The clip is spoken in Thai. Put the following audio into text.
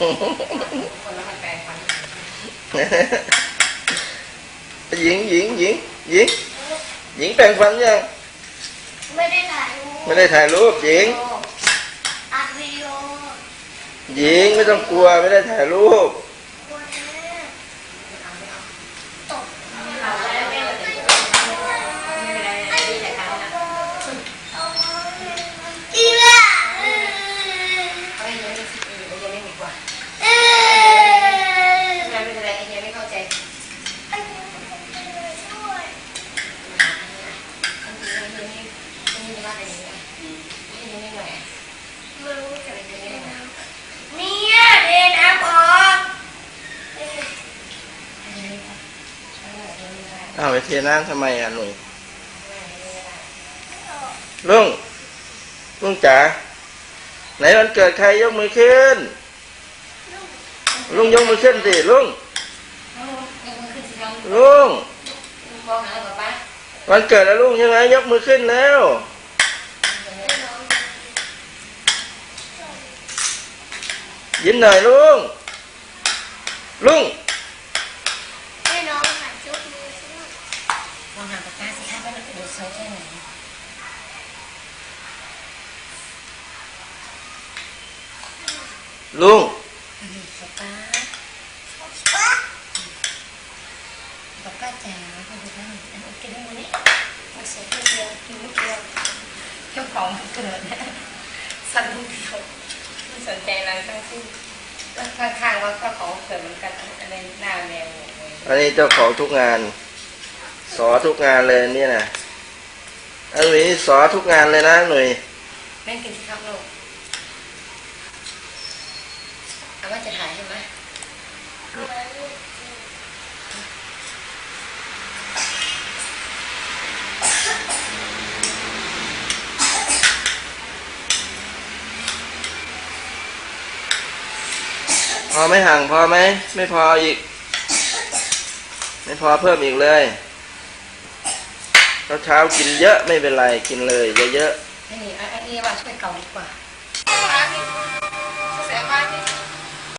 คนละมันแปลงฟันหญิงหญิงหญิงหญิงหญิงแปลงฟันยังไม่ได้ถ่ายรูปไม่ได้ถ่ายรูปหญิงอัดวิดีโอหญิงไม่ต้องกลัวไม่ได้ถ่ายรูป นอัพออกยังไม่ได้ยังไม่ได้อ้าวไปเทน้ำทำไมอะหนุ่ยลุงลุงจ๋าไหนวันเกิดใครยกมือขึ้น ลุงยกมือขึ้นสิลุงยังมือขึ้นสิน้องลุงมองหาป๊าป๊าวันเกิดแล้วลุงใช่ไหมยกมือขึ้นแล้วยิ้มหน่อยลุงลุงให้น้องหัดยกมือช่วยมองหาป๊าป๊าสิคะว่าเราจะดูโซ่แค่ไหนลุง ป๊าป๊า ป๊าป๊าจ๋าคุณดูบ้างอันโอเคได้ไหมเนี่ยมาเสียเดียวกินไม่เดียวเจ้าของเกิดสั่นลูกเดียวไม่สนใจอะไรทั้งสิ้นข้างๆว่าก็ของเกิดเหมือนกันอะไรหน้าแมวอันนี้เจ้าของทุกงาน สอทุกงานเลยเนี่ยนะอันนี้สอทุกงานเลยนะหนุ่ยแม่กินที่ครับลูกเอาว่าจะถ่ายใช่ไหม พอไม่ห่างพอไหมไม่พออีก ไม่พอเพิ่มอีกเลยเช้ากินเยอะไม่เป็นไรกินเลยเยอะๆนี่อ้เนี่ยว่าช่วยเกาดีกว่า